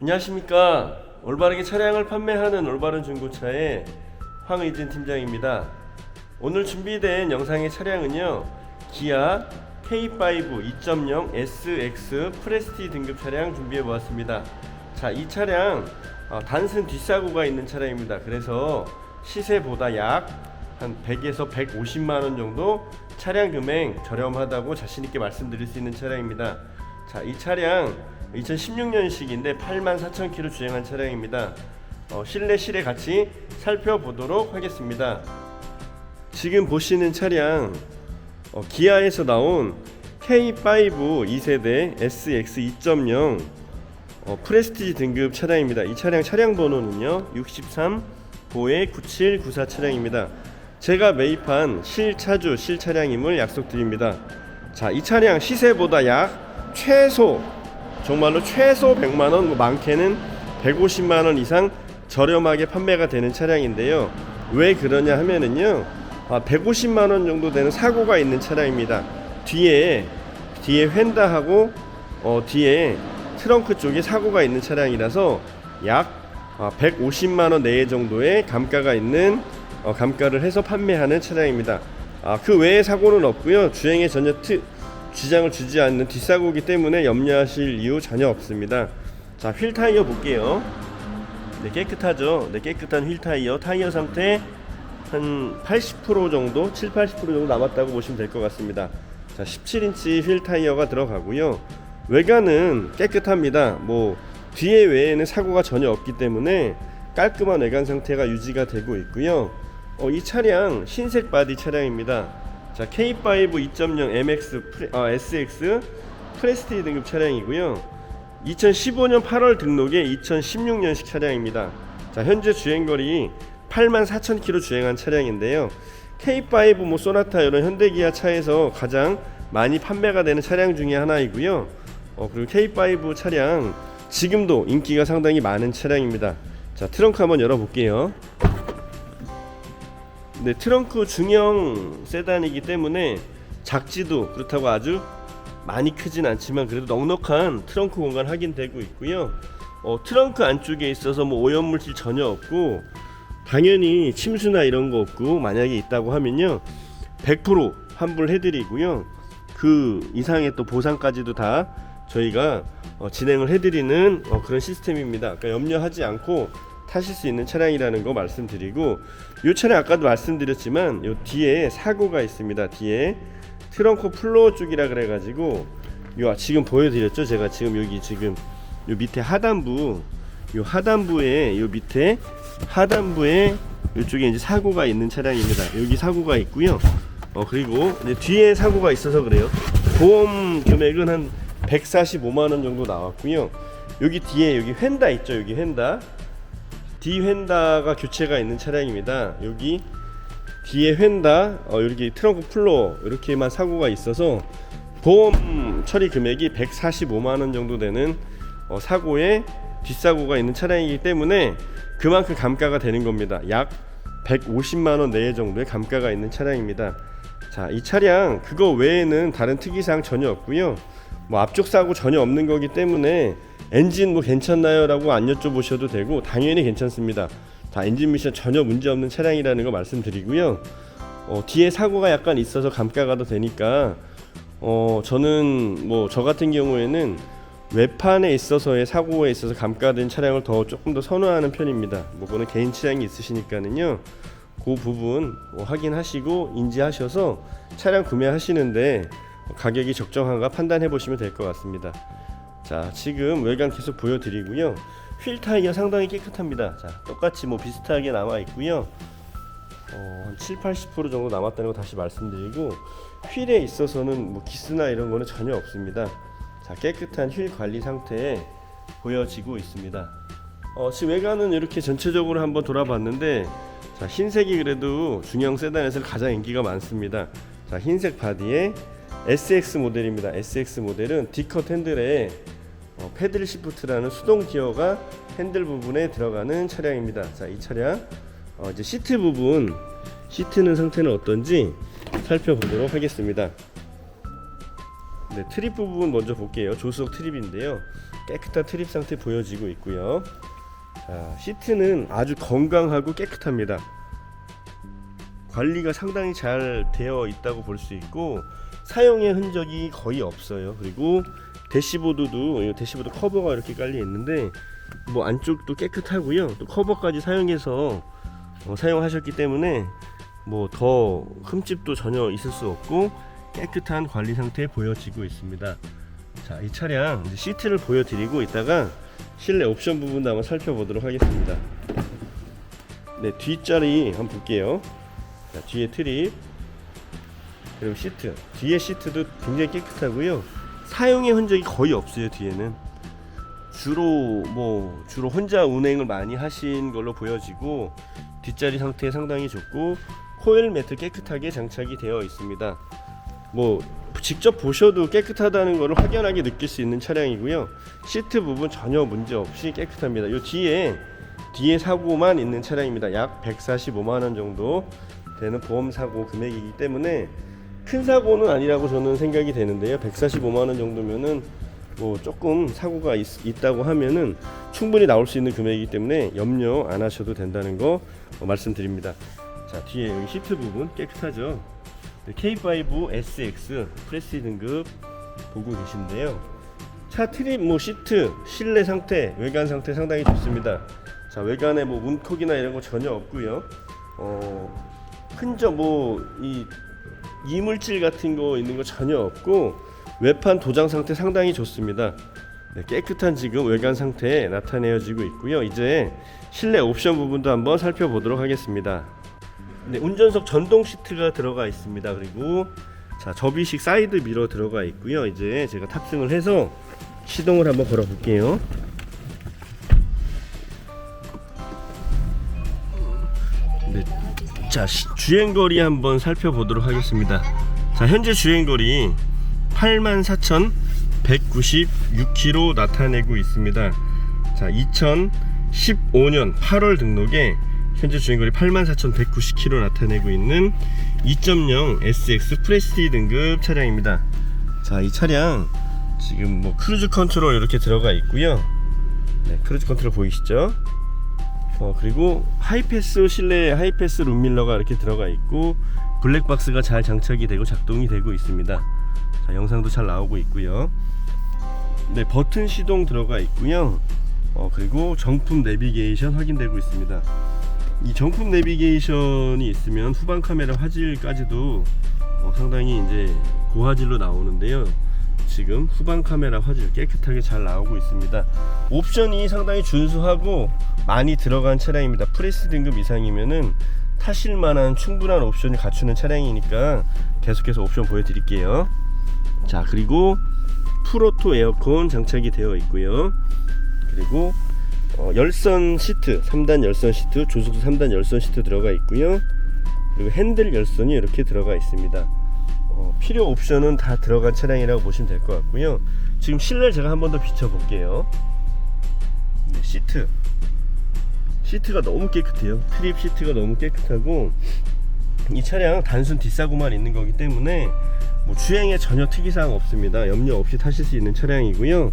안녕하십니까. 올바르게 차량을 판매하는 올바른 중고차의 황의진 팀장입니다. 오늘 준비된 영상의 차량은요 기아 K5 2.0 SX 프레스티 등급 차량 준비해 보았습니다. 자 이 차량 어, 단순 뒷사고가 있는 차량입니다. 그래서 시세보다 약 한 100에서 150만 원 정도 차량 금액 저렴하다고 자신 있게 말씀드릴 수 있는 차량입니다. 자, 이 차량 2016년식인데 8만 4천 킬로 주행한 차량입니다. 어, 실내 실에 같이 살펴보도록 하겠습니다. 지금 보시는 차량 어, 기아에서 나온 K5 2세대 SX 2.0 어, 프레스티지 등급 차량입니다. 이 차량 차량 번호는요 63 보에 9794 차량입니다. 제가 매입한 실차주 실차량임을 약속드립니다. 자, 이 차량 시세보다 약 최소 정말로 최소 100만 원, 뭐 많게는 150만 원 이상 저렴하게 판매가 되는 차량인데요. 왜 그러냐 하면은요. 아, 150만 원 정도 되는 사고가 있는 차량입니다. 뒤에 뒤에 휀다하고 어, 뒤에 트렁크 쪽에 사고가 있는 차량이라서 약 아, 150만 원 내에 정도의 감가가 있는 어, 감가를 해서 판매하는 차량입니다. 아, 그 외에 사고는 없고요. 주행에 전혀 트, 지장을 주지 않는 뒷사고이기 때문에 염려하실 이유 전혀 없습니다. 자, 휠 타이어 볼게요. 네, 깨끗하죠. 네, 깨끗한 휠 타이어. 타이어 상태 한 80% 정도, 7, 80% 정도 남았다고 보시면 될 것 같습니다. 자, 17인치 휠 타이어가 들어가고요. 외관은 깨끗합니다. 뭐 뒤에 외에는 사고가 전혀 없기 때문에 깔끔한 외관 상태가 유지가 되고 있고요. 어, 이 차량 흰색 바디 차량입니다. 자, K5 2.0 MX 프레, 아, SX 프레스티 등급 차량이고요. 2015년 8월 등록의 2016년식 차량입니다. 자, 현재 주행거리 8만 4천 킬로 주행한 차량인데요. K5 뭐 소나타 이런 현대기아 차에서 가장 많이 판매가 되는 차량 중에 하나이고요. 어, 그리고 K5 차량 지금도 인기가 상당히 많은 차량입니다. 자, 트렁크 한번 열어볼게요. 네, 트렁크 중형 세단이기 때문에 작지도 그렇다고 아주 많이 크진 않지만 그래도 넉넉한 트렁크 공간 확인되고 있고요. 어, 트렁크 안쪽에 있어서 뭐 오염물질 전혀 없고 당연히 침수나 이런 거 없고 만약에 있다고 하면요 100% 환불해드리고요 그 이상의 또 보상까지도 다 저희가 어, 진행을 해드리는 어, 그런 시스템입니다. 그러니까 염려하지 않고 타실 수 있는 차량이라는 거 말씀드리고 이 차량 아까도 말씀드렸지만 요 뒤에 사고가 있습니다. 뒤에 트렁크 플로어 쪽이라 그래가지고 요 지금 보여드렸죠. 제가 지금 여기 지금 요 밑에 하단부 요 하단부에 요 밑에 하단부에 이쪽에 이제 사고가 있는 차량입니다. 여기 사고가 있고요. 어 그리고 뒤에 사고가 있어서 그래요. 보험 금액은 한 145만 원 정도 나왔고요. 여기 뒤에 여기 휀다 있죠. 여기 휀다. 뒤 휀다가 교체가 있는 차량입니다. 여기 뒤에 휀다 어, 이렇게 트렁크 플로 이렇게만 사고가 있어서 보험 처리 금액이 145만 원 정도 되는 어, 사고에 뒷사고가 있는 차량이기 때문에 그만큼 감가가 되는 겁니다. 약 150만 원 내에 정도의 감가가 있는 차량입니다. 자, 이 차량 그거 외에는 다른 특이사항 전혀 없고요. 뭐 앞쪽 사고 전혀 없는 거기 때문에 엔진 뭐 괜찮나요 라고 안 여쭤보셔도 되고 당연히 괜찮습니다. 다 엔진 미션 전혀 문제 없는 차량이라는 거 말씀드리고요. 어, 뒤에 사고가 약간 있어서 감가가 더 되니까 어, 저는 뭐 저 같은 경우에는 외판에 있어서의 사고에 있어서 감가된 차량을 더 조금 더 선호하는 편입니다. 뭐 그거는 개인 취향이 있으시니까는요. 그 부분 뭐 확인하시고 인지하셔서 차량 구매하시는데 가격이 적정한가 판단해 보시면 될 것 같습니다. 자, 지금 외관 계속 보여드리고요. 휠 타이어 상당히 깨끗합니다. 자, 똑같이 뭐 비슷하게 남아 있고요. 어, 한 7, 80% 정도 남았다는 거 다시 말씀드리고 휠에 있어서는 뭐 기스나 이런 거는 전혀 없습니다. 자, 깨끗한 휠 관리 상태에 보여지고 있습니다. 어, 지금 외관은 이렇게 전체적으로 한번 돌아봤는데 자, 흰색이 그래도 중형 세단에서 가장 인기가 많습니다. 자, 흰색 바디에 SX 모델입니다. SX 모델은 D컷 핸들에 어, 패들 시프트라는 수동 기어가 핸들 부분에 들어가는 차량입니다. 자, 이 차량 어, 이제 시트 부분 시트는 상태는 어떤지 살펴보도록 하겠습니다. 네, 트립 부분 먼저 볼게요. 조수석 트립인데요. 깨끗한 트립 상태 보여지고 있고요. 자, 시트는 아주 건강하고 깨끗합니다. 관리가 상당히 잘 되어 있다고 볼 수 있고 사용의 흔적이 거의 없어요. 그리고 대시보드도 이 대시보드 커버가 이렇게 깔려 있는데 뭐 안쪽도 깨끗하고요. 또 커버까지 사용해서 어, 사용하셨기 때문에 뭐 더 흠집도 전혀 있을 수 없고 깨끗한 관리 상태 보여지고 있습니다. 자, 이 차량 시트를 보여드리고 있다가 실내 옵션 부분도 한번 살펴보도록 하겠습니다. 네, 뒷자리 한번 볼게요. 자, 뒤에 트립 그리고 시트. 뒤에 시트도 굉장히 깨끗하고요. 사용의 흔적이 거의 없어요 뒤에는. 주로 뭐 주로 혼자 운행을 많이 하신 걸로 보여지고 뒷자리 상태 상당히 좋고 코일 매트 깨끗하게 장착이 되어 있습니다. 뭐 직접 보셔도 깨끗하다는 것을 확연하게 느낄 수 있는 차량이고요. 시트 부분 전혀 문제 없이 깨끗합니다. 요 뒤에 뒤에 사고만 있는 차량입니다. 약 145만 원 정도 되는 보험 사고 금액이기 때문에 큰 사고는 아니라고 저는 생각이 되는데요. 145만 원 정도면은 뭐 조금 사고가 있, 있다고 하면은 충분히 나올 수 있는 금액이기 때문에 염려 안 하셔도 된다는 거 어, 말씀드립니다. 자 뒤에 여기 시트 부분 깨끗하죠. 네, K5 SX 프레시 등급 보고 계신데요. 차 트립 뭐 시트 실내 상태 외관 상태 상당히 좋습니다. 자 외관에 뭐 문콕이나 이런 거 전혀 없고요. 어 흔적 뭐이 이물질 같은 거 있는 거 전혀 없고 외판 도장 상태 상당히 좋습니다. 네, 깨끗한 지금 외관 상태 나타내어지고 있고요. 이제 실내 옵션 부분도 한번 살펴보도록 하겠습니다. 네, 운전석 전동 시트가 들어가 있습니다. 그리고 자 접이식 사이드 미러 들어가 있고요. 이제 제가 탑승을 해서 시동을 한번 걸어 볼게요. 자 시- 주행거리 한번 살펴보도록 하겠습니다. 자 현재 주행거리 84,196km 나타내고 있습니다. 자 2015년 8월 등록에 현재 주행거리 84,190km 나타내고 있는 2.0 SX 프레스티 등급 차량입니다. 자 이 차량 지금 뭐 크루즈 컨트롤 이렇게 들어가 있고요. 네, 크루즈 컨트롤 보이시죠? 어 그리고 하이패스 실내 하이패스 룸밀러가 이렇게 들어가 있고 블랙박스가 잘 장착이 되고 작동이 되고 있습니다. 자 영상도 잘 나오고 있고요. 네 버튼 시동 들어가 있고요. 어 그리고 정품 내비게이션 확인되고 있습니다. 이 정품 내비게이션이 있으면 후방 카메라 화질까지도 어, 상당히 이제 고화질로 나오는데요. 지금 후방 카메라 화질 깨끗하게 잘 나오고 있습니다. 옵션이 상당히 준수하고 많이 들어간 차량입니다. 프레스 등급 이상이면은 타실 만한 충분한 옵션을 갖추는 차량이니까 계속해서 옵션 보여드릴게요. 자 그리고 풀오토 에어컨 장착이 되어 있고요. 그리고 어, 열선 시트 3단 열선 시트 조수석 3단 열선 시트 들어가 있고요. 그리고 핸들 열선이 이렇게 들어가 있습니다. 어, 필요 옵션은 다 들어간 차량이라고 보시면 될 것 같고요. 지금 실내 제가 한 번 더 비춰 볼게요. 네, 시트 시트가 너무 깨끗해요. 트립 시트가 너무 깨끗하고 이 차량 단순 뒷사고만 있는 거기 때문에 뭐 주행에 전혀 특이사항 없습니다. 염려 없이 타실 수 있는 차량이고요.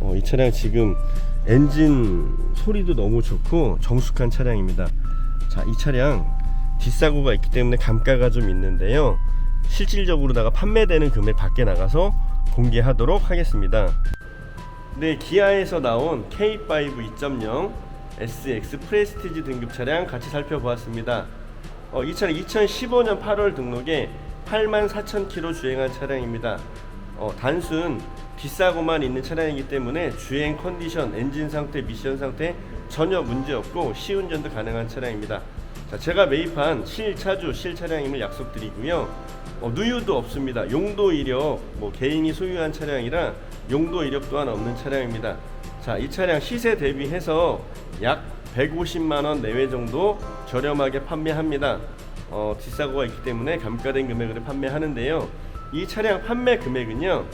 어, 이 차량 지금 엔진 소리도 너무 좋고 정숙한 차량입니다. 자, 이 차량 뒷사고가 있기 때문에 감가가 좀 있는데요. 실질적으로다가 판매되는 금액 밖에 나가서 공개하도록 하겠습니다. 네, 기아에서 나온 K5 2.0 SX 프레스티지 등급 차량 같이 살펴보았습니다. 어, 이 차량 2015년 8월 등록에 84,000km 주행한 차량입니다. 어, 단순 뒷사고만 있는 차량이기 때문에 주행 컨디션, 엔진 상태, 미션 상태 전혀 문제 없고 시운전도 가능한 차량입니다. 자, 제가 매입한 실차주 실차량임을 약속드리고요. 어, 누유도 없습니다. 용도 이력 뭐 개인이 소유한 차량이라 용도 이력 또한 없는 차량입니다. 자, 이 차량 시세 대비해서 약 150만 원 내외 정도 저렴하게 판매합니다. 어, 뒷사고가 있기 때문에 감가된 금액으로 판매하는데요. 이 차량 판매 금액은요.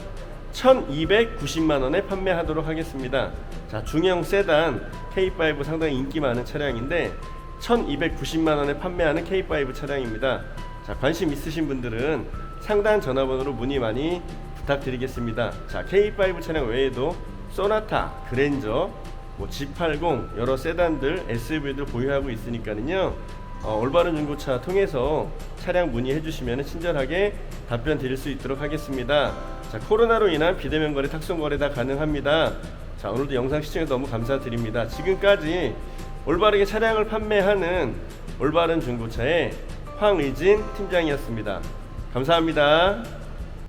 1290만 원에 판매하도록 하겠습니다. 자, 중형 세단 K5 상당히 인기 많은 차량인데 1290만 원에 판매하는 K5 차량입니다. 자, 관심 있으신 분들은 상단 전화번호로 문의 많이 부탁드리겠습니다. 자, K5 차량 외에도 소나타, 그랜저, 뭐 G80 여러 세단들, SUV들 보유하고 있으니까는요. 어, 올바른 중고차 통해서 차량 문의해 주시면 친절하게 답변 드릴 수 있도록 하겠습니다. 자, 코로나로 인한 비대면 거래, 탁송 거래 다 가능합니다. 자, 오늘도 영상 시청해 너무 감사드립니다. 지금까지 올바르게 차량을 판매하는 올바른 중고차의 황의진 팀장이었습니다. 감사합니다.